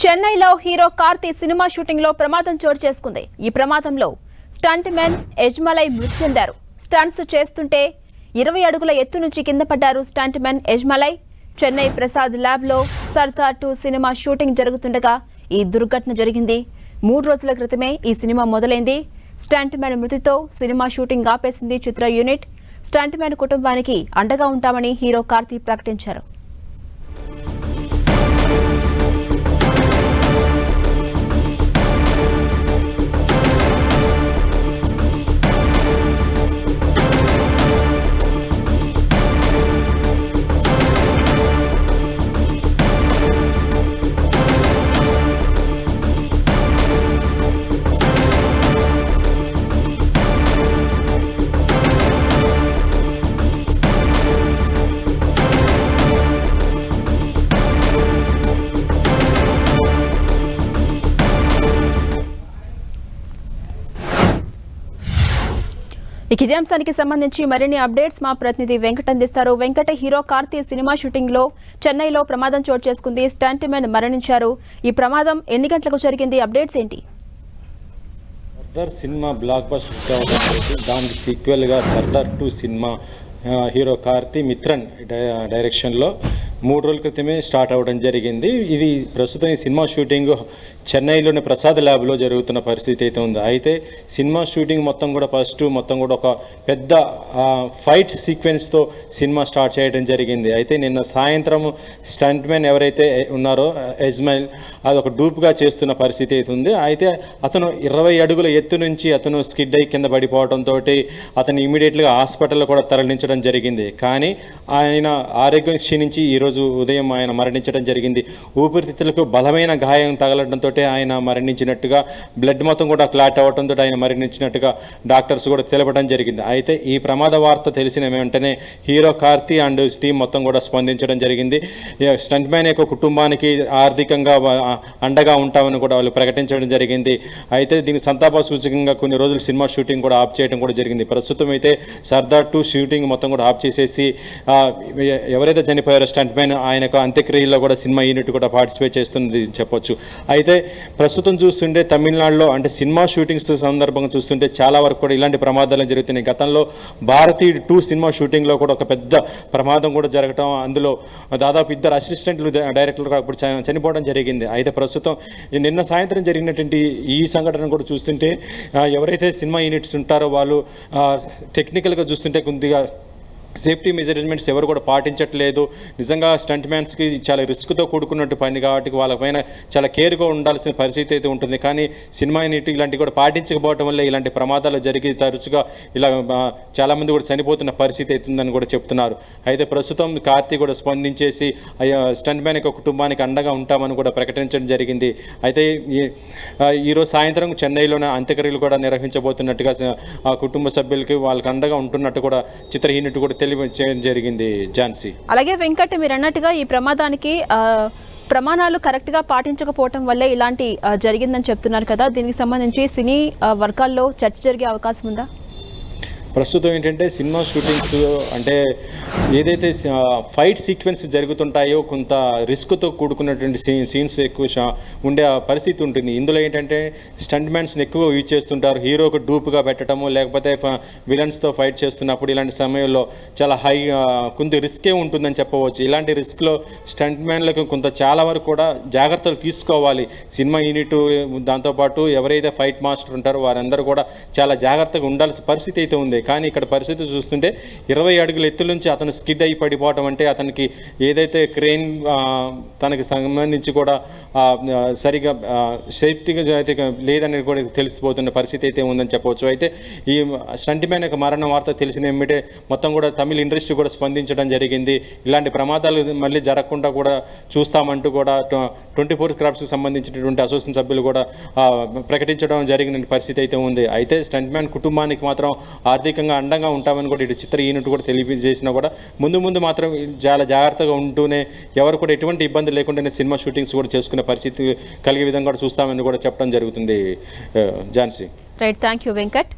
చెన్నైలో hero Karthi cinema షూటింగ్లో ప్రమాదం చోటు చేసుకుంది. ఈ ప్రమాదంలో స్టంట్ మెన్ యజ్మలై మృతి చెందారు. స్టంట్స్ చేస్తుంటే ఇరవై అడుగుల ఎత్తు నుంచి కింద పడ్డారు స్టంట్ మెన్ యజ్మలై. చెన్నై ప్రసాద్ ల్యాబ్లో సర్దార్ టూ సినిమా షూటింగ్ జరుగుతుండగా ఈ దుర్ఘటన జరిగింది. మూడు రోజుల క్రితమే ఈ సినిమా మొదలైంది. స్టంట్ మ్యాన్ మృతితో సినిమా షూటింగ్ ఆపేసింది చిత్ర యూనిట్. స్టంట్ మ్యాన్ కుటుంబానికి అండగా ఉంటామని హీరో కార్తీ ప్రకటించారు. ఇక ఇదే అంశానికి సంబంధించి మరిన్ని అప్డేట్స్ మా ప్రతినిధి వెంకట అందిస్తారు వెంకట హీరో కార్తీ సినిమా షూటింగ్లో చెన్నైలో ప్రమాదం చోటు చేసుకుంది. స్టాంటిమెన్ మరణించారు. ఈ ప్రమాదం ఎన్ని గంటలకు జరిగింది? అప్డేట్స్ ఏంటి? Sardar cinema blockbuster hit దానికి సీక్వెల్గా Sardar two cinema hero Karthi Mithran డైరెక్షన్లో మూడు రోజుల క్రితమే స్టార్ట్ అవ్వడం జరిగింది. ఇది ప్రస్తుతం ఈ సినిమా షూటింగ్ చెన్నైలోని ప్రసాద్ ల్యాబ్లో జరుగుతున్న పరిస్థితి అయితే ఉంది. అయితే సినిమా షూటింగ్ మొత్తం కూడా ఫస్ట్ మొత్తం కూడా ఒక పెద్ద ఫైట్ సీక్వెన్స్తో సినిమా స్టార్ట్ చేయడం జరిగింది. అయితే నిన్న సాయంత్రం స్టంట్ మ్యాన్ ఎవరైతే ఉన్నారో యజ్మైల్ అది ఒక డూప్గా చేస్తున్న పరిస్థితి అయితే ఉంది. అయితే అతను ఇరవై అడుగుల ఎత్తు నుంచి అతను స్కిడ్ అయి కింద పడిపోవడంతో అతను ఇమీడియట్గా హాస్పిటల్లో కూడా తరలించడం జరిగింది. కానీ ఆయన ఆరోగ్యం క్షీణించి ఈరోజు ఉదయం ఆయన మరణించడం జరిగింది. ఊపిరితిత్తులకు బలమైన గాయం తగలడంతో ఆయన మరణించినట్టుగా బ్లడ్ మొత్తం కూడా క్లాట్ అవ్వడంతో ఆయన మరణించినట్టుగా డాక్టర్స్ కూడా తెలపడం జరిగింది. అయితే ఈ ప్రమాద వార్త తెలిసిన వెంటనే హీరో కార్తీ అండ్ టీం మొత్తం కూడా స్పందించడం జరిగింది. స్టంట్ మ్యాన్ యొక్క కుటుంబానికి ఆర్థికంగా అండగా ఉంటామని కూడా వాళ్ళు ప్రకటించడం జరిగింది. అయితే దీనికి సంతాప సూచకంగా కొన్ని రోజులు సినిమా షూటింగ్ కూడా ఆఫ్ చేయడం కూడా జరిగింది. ప్రస్తుతం అయితే సర్దార్ టూ షూటింగ్ మొత్తం కూడా ఆఫ్ చేసేసి ఎవరైతే చనిపోయారో స్టంట్ మ్యాన్ ఆయన యొక్క అంత్యక్రియల్లో కూడా సినిమా యూనిట్ కూడా పార్టిసిపేట్ చేస్తుంది చెప్పొచ్చు. అయితే ప్రస్తుతం చూస్తుంటే తమిళనాడులో అంటే సినిమా షూటింగ్స్ సందర్భంగా చూస్తుంటే చాలా వరకు కూడా ఇలాంటి ప్రమాదాలు జరుగుతున్నాయి. గతంలో భారతీయ టూ సినిమా షూటింగ్లో కూడా ఒక పెద్ద ప్రమాదం కూడా జరగటం అందులో దాదాపు ఇద్దరు అసిస్టెంట్లు డైరెక్టర్లు అప్పుడు చనిపోవడం జరిగింది. అయితే ప్రస్తుతం నిన్న సాయంత్రం జరిగినటువంటి ఈ సంఘటన కూడా చూస్తుంటే ఎవరైతే సినిమా యూనిట్స్ ఉంటారో వాళ్ళు టెక్నికల్గా చూస్తుంటే కొద్దిగా సేఫ్టీ మెజర్మెంట్స్ ఎవరు కూడా పాటించట్లేదు. నిజంగా స్టంట్ మ్యాన్స్కి చాలా రిస్క్తో కూడుకున్నట్టు పని కాబట్టి వాళ్ళపైన చాలా కేర్గా ఉండాల్సిన పరిస్థితి అయితే ఉంటుంది. కానీ సినిమా నీటి ఇలాంటివి కూడా పాటించకపోవడం వల్ల ఇలాంటి ప్రమాదాలు జరిగి తరచుగా ఇలా చాలామంది కూడా చనిపోతున్న పరిస్థితి అవుతుందని కూడా చెప్తున్నారు. అయితే ప్రస్తుతం కార్తీ కూడా స్పందించేసి స్టంట్ మ్యాన్ యొక్క కుటుంబానికి అండగా ఉంటామని కూడా ప్రకటించడం జరిగింది. అయితే ఈ- ఈరోజు సాయంత్రం చెన్నైలోనే అంత్యక్రియలు కూడా నిర్వహించబోతున్నట్టుగా ఆ కుటుంబ సభ్యులకి వాళ్ళకి అండగా ఉంటున్నట్టు కూడా చిత్రహీనుడు కూడా తెలియజేయడం జరిగింది ఝాన్సీ. అలాగే వెంకట్ మీరు అన్నట్టుగా ఈ ప్రమాదానికి ప్రమాణాలు కరెక్ట్గా పాటించకపోవటం వల్లే ఇలాంటి జరిగిందని చెప్తున్నారు కదా. దీనికి సంబంధించి సినీ వర్గాల్లో చర్చ జరిగే అవకాశం ఉందా? ప్రస్తుతం ఏంటంటే సినిమా షూటింగ్స్ అంటే ఏదైతే ఫైట్ సీక్వెన్స్ జరుగుతుంటాయో కొంత రిస్క్తో కూడుకున్నటువంటి సీన్స్ ఎక్కువ ఉండే పరిస్థితి ఉంటుంది. ఇందులో ఏంటంటే స్టంట్ మ్యాన్స్ని ఎక్కువ యూజ్ చేస్తుంటారు. హీరోకు డూప్గా పెట్టడము లేకపోతే ఫ- విలన్స్తో ఫైట్ చేస్తున్నప్పుడు ఇలాంటి సమయంలో చాలా హై కొంత రిస్కే ఉంటుందని చెప్పవచ్చు. ఇలాంటి రిస్క్లో స్టంట్ మ్యాన్లకు కొంత చాలా వరకు కూడా జాగ్రత్తలు తీసుకోవాలి. సినిమా యూనిట్ దాంతోపాటు ఎవరైతే ఫైట్ మాస్టర్ ఉంటారో వారందరూ కూడా చాలా జాగ్రత్తగా ఉండాల్సిన పరిస్థితి అయితే ఉంది. కానీ ఇక్కడ పరిస్థితి చూస్తుంటే ఇరవై అడుగుల ఎత్తు నుంచి అతను స్కిడ్ అయి పడిపోవటం అంటే అతనికి ఏదైతే క్రెయిన్ తనకి సంబంధించి కూడా సరిగా సేఫ్టీగా అయితే లేదనేది కూడా తెలిసిపోతున్న పరిస్థితి అయితే ఉందని చెప్పవచ్చు. అయితే ఈ స్టంట్మెన్ యొక్క మరణ వార్త తెలిసిన ఏమిటే మొత్తం కూడా తమిళ ఇండస్ట్రీ కూడా స్పందించడం జరిగింది. ఇలాంటి ప్రమాదాలు మళ్ళీ జరగకుండా కూడా చూస్తామంటూ కూడా ట్వంటీ ఫోర్ క్రాఫ్ట్స్కి సంబంధించినటువంటి అసోసియేషన్ సభ్యులు కూడా ప్రకటించడం జరిగిన పరిస్థితి అయితే ఉంది. అయితే స్టంట్ మ్యాన్ కుటుంబానికి మాత్రం ఆర్థిక ఆర్థికంగా అండంగా ఉంటామని కూడా ఇటు చిత్ర యూనిట్ కూడా తెలియజేసినా కూడా ముందు ముందు మాత్రం చాలా జాగ్రత్తగా ఉంటూనే ఎవరు కూడా ఎటువంటి ఇబ్బంది లేకుండానే సినిమా షూటింగ్స్ కూడా చేసుకునే పరిస్థితి కలిగే విధంగా కూడా చూస్తామని కూడా చెప్పడం జరుగుతుంది. Uh, Jhansi. Right thank you Venkat